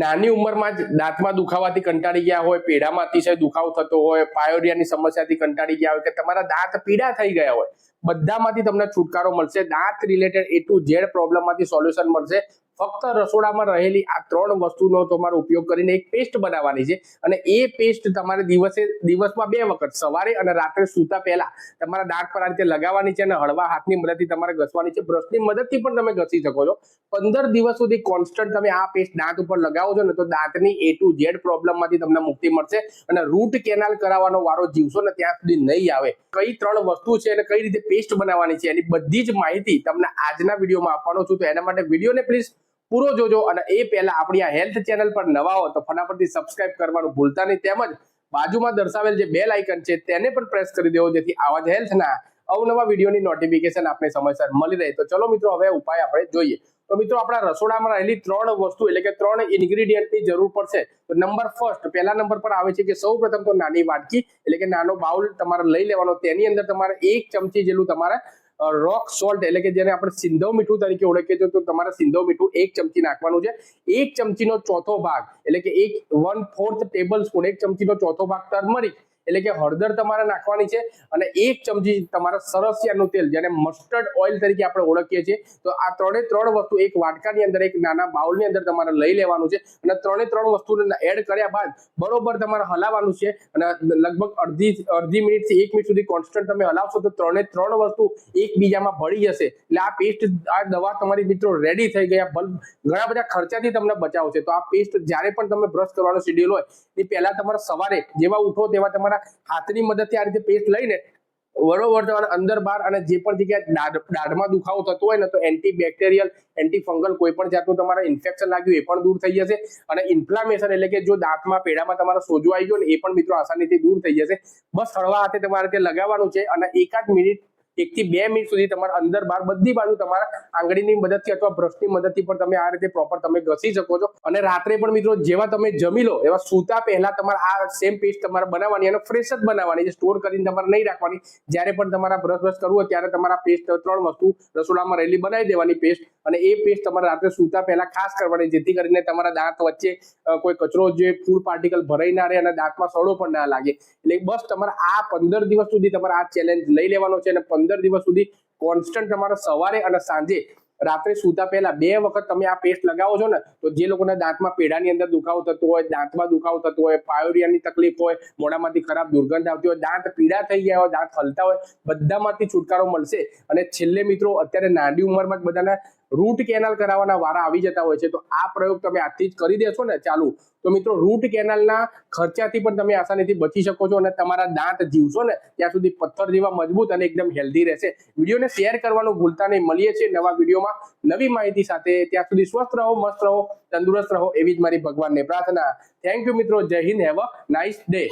નાની ઉંમરમાં જ દાંતમાં દુખાવાથી કંટાળી ગયા હોય, પેઢામાં અતિશય દુખાવો થતો હોય પાયોરિયાની સમસ્યાથી કંટાળી ગયા હોય કે તમારા દાંત પીડા થઈ ગયા હોય, બધામાંથી તમને છુટકારો મળશે. દાંત રિલેટેડ એ ટુ ઝેડ પ્રોબ્લેમમાંથી સોલ્યુશન મળશે. ફક્ત રસોડામાં રહેલી આ ત્રણ વસ્તુનો તમારો ઉપયોગ કરીને એક પેસ્ટ બનાવવાની છે. અને એ પેસ્ટ તમારે દિવસે, દિવસમાં બે વખત, સવારે અને રાત્રે સૂતા પહેલા તમારા દાંત પર આ રીતે લગાવવાની છે અને હળવા હાથની મદદથી તમારે ઘસવાની છે. બ્રશની મદદથી પણ તમે ઘસી શકો છો. પંદર દિવસ સુધી કોન્સ્ટન્ટ તમે આ પેસ્ટ દાંત ઉપર લગાવો છો ને તો દાંતની એ ટુ ઝેડ પ્રોબ્લેમમાંથી તમને મુક્તિ મળશે અને રૂટ કેનાલ કરાવવાનો વારો જીવશો ને ત્યાં સુધી નહીં આવે. કઈ ત્રણ વસ્તુ છે અને કઈ રીતે પેસ્ટ બનાવવાની છે એની બધી જ માહિતી તમને આજના વિડીયોમાં આપવાનો છું. તો એના માટે વિડીયોને પ્લીઝ પૂરો જોજો અને એ પહેલા આપણી આ હેલ્થ ચેનલ પર નવા હો તો ફટાફટથી સબસ્ક્રાઇબ કરવાનું ભૂલતા નહીં. તેમજ બાજુમાં દર્શાવેલ જે બેલ આઇકન છે તેને પણ પ્રેસ કરી દેવો જેથી આવા જ હેલ્થના અવનવા વિડીયોની નોટિફિકેશન આપણે સમયસર મળી રહે. તો ચલો મિત્રો, હવે ઉપાય આપણે જોઈએ. તો મિત્રો, આપણા રસોડામાં રહેલી ત્રણ વસ્તુ એટલે કે ત્રણ ઇન્ગ્રીડિયન્ટની જરૂર પડશે. તો નંબર ફર્સ્ટ પહેલા નંબર પર આવે છે કે સૌ પ્રથમ તો નાની વાટકી, એટલે કે નાનો બાઉલ તમારે લઈ લેવાનો. તેની અંદર તમારે એક ચમચી જેટલું તમારે રોક સોલ્ટ એટલે કે જેને આપણે સિંધવ મીઠું તરીકે ઓળખીએ છીએ, તો તમારે સિંધવ મીઠું એક ચમચી નાખવાનું છે. એક ચમચીનો ચોથો ભાગ એટલે કે એક વન ફોર્થ ટેબલ સ્પૂન એક ચમચીનો ચોથો ભાગ ટર્મરિક એટલે કે હળદર તમારે નાખવાની છે અને એક ચમચી તમારા સરસિયાનું તેલ, જેને મસ્ટર્ડ ઓઇલ તરીકે આપણે ઓળખીએ છીએ. તો આ ત્રણે ત્રણ વસ્તુ, એક વાટકાની અંદર, એક નાના બાઉલની અંદર તમારે લઈ લેવાનું છે અને ત્રણે ત્રણ વસ્તુને એડ કર્યા બાદ બરોબર તમારે હલાવવાનું છે અને લગભગ અડધી અડધી મિનિટથી એક મિનિટ સુધી કોન્સ્ટન્ટ તમે હલાવશો તો ત્રણે ત્રણ વસ્તુ એકબીજામાં ભળી જશે. એટલે આ પેસ્ટ આ દવા તમારી મિત્રો રેડી થઈ ગયા. બલ્બ ઘણા બધા ખર્ચાથી તમને બચાવશે. તો આ પેસ્ટ જ્યારે પણ તમે બ્રશ કરવાનો શેડ્યુલ હોય, એ પહેલા તમારે સવારે જેવા ઉઠો તેવા તમારા હાથની મદદથી આ રીતે પેસ્ટ લઈને બરોબર તમારે અંદર બહાર અને જે પણ જગ્યાએ દાઢ, દાઢમાં દુખાવો થતો હોય ને તો એન્ટી બેક્ટેરિયલ એન્ટી ફંગલ કોઈ પણ જાતનું તમારે ઇન્ફેક્શન લાગ્યું એ પણ દૂર થઈ જશે. અને ઇન્ફ્લામેશન એટલે કે જો દાંતમાં પેડામાં તમારો સોજો આવી ગયો ને એ પણ મિત્રો આસાનીથી દૂર થઈ જશે. બસ હળવા હાથે તમારે તે લગાવવાનું છે અને એકાદ મિનિટ એક થી બે મિનિટ સુધી તમારે અંદર બહાર બધી બાજુ તમારા આંગળીની મદદથી અથવા બ્રશની મદદથી પણ તમે આ રીતે પ્રોપર તમે ઘસી શકો છો. અને રાત્રે પણ મિત્રો જેવા તમે જમી લો, એવા સૂતા પહેલા તમારે આ સેમ પેસ્ટ તમારે બનાવવાની અને ફ્રેશ જ બનાવવાની જે સ્ટોર કરીને તમારે નહીં રાખવાની. જ્યારે પણ તમારા બ્રશ બ્રશ કરવું હોય ત્યારે તમારા પેસ્ટ ત્રણ વસ્તુ રસોડામાં રહેલી બનાવી દેવાની પેસ્ટ અને એ પેસ્ટ તમારે રાત્રે સૂતા પહેલા ખાસ કરવાની, જેથી કરીને તમારા દાંત વચ્ચે કોઈ કચરો જે ફૂડ પાર્ટિકલ ભરાઈ ના રહે અને દાંતમાં સડો પણ ના લાગે. એટલે બસ તમારે આ પંદર દિવસ સુધી તમારે આ ચેલેન્જ લઈ લેવાનો છે અને પંદર દિવસ સુધી કોન્સ્ટન્ટ તમારે સવારે અને સાંજે રાત્રે સૂતા પહેલા બે વખત તમે આ પેસ્ટ લગાવો છો ને, તો જે લોકોના દાંતમાં પેડાની અંદર દુખાવો થતો હોય, દાંતમાં દુખાવો થતો હોય, પાયોરિયાની તકલીફ હોય, મોઢામાંથી ખરાબ દુર્ગંધ આવતી હોય, દાંત પીડા થઈ ગયા હોય, દાંત હલતા હોય, બધામાંથી છુટકારો મળશે. અને છેલ્લે મિત્રો, અત્યારે નાની ઉંમરમાં જ બધાના રૂટ કેનાલ કરાવવાના વારા આવી જતા હોય છે, તો આ પ્રયોગ તમે આજથી જ કરી દેશો ને ચાલુ. તો મિત્રો રૂટ કેનાલના ખર્ચાથી પણ તમે આસાનીથી બચી શકો છો અને તમારા દાંત જીવશો ને, ત્યાં સુધી પથ્થર જેવા મજબૂત અને એકદમ હેલ્ધી રહેશે. વિડીયોને શેર કરવાનું ભૂલતા નહીં. મળીએ છીએ નવા વિડીયોમાં નવી માહિતી સાથે. ત્યાં સુધી સ્વસ્થ રહો, મસ્ત રહો, તંદુરસ્ત રહો એવી જ મારી ભગવાનને પ્રાર્થના. થેન્ક યુ મિત્રો. Jai Hind. Have a nice day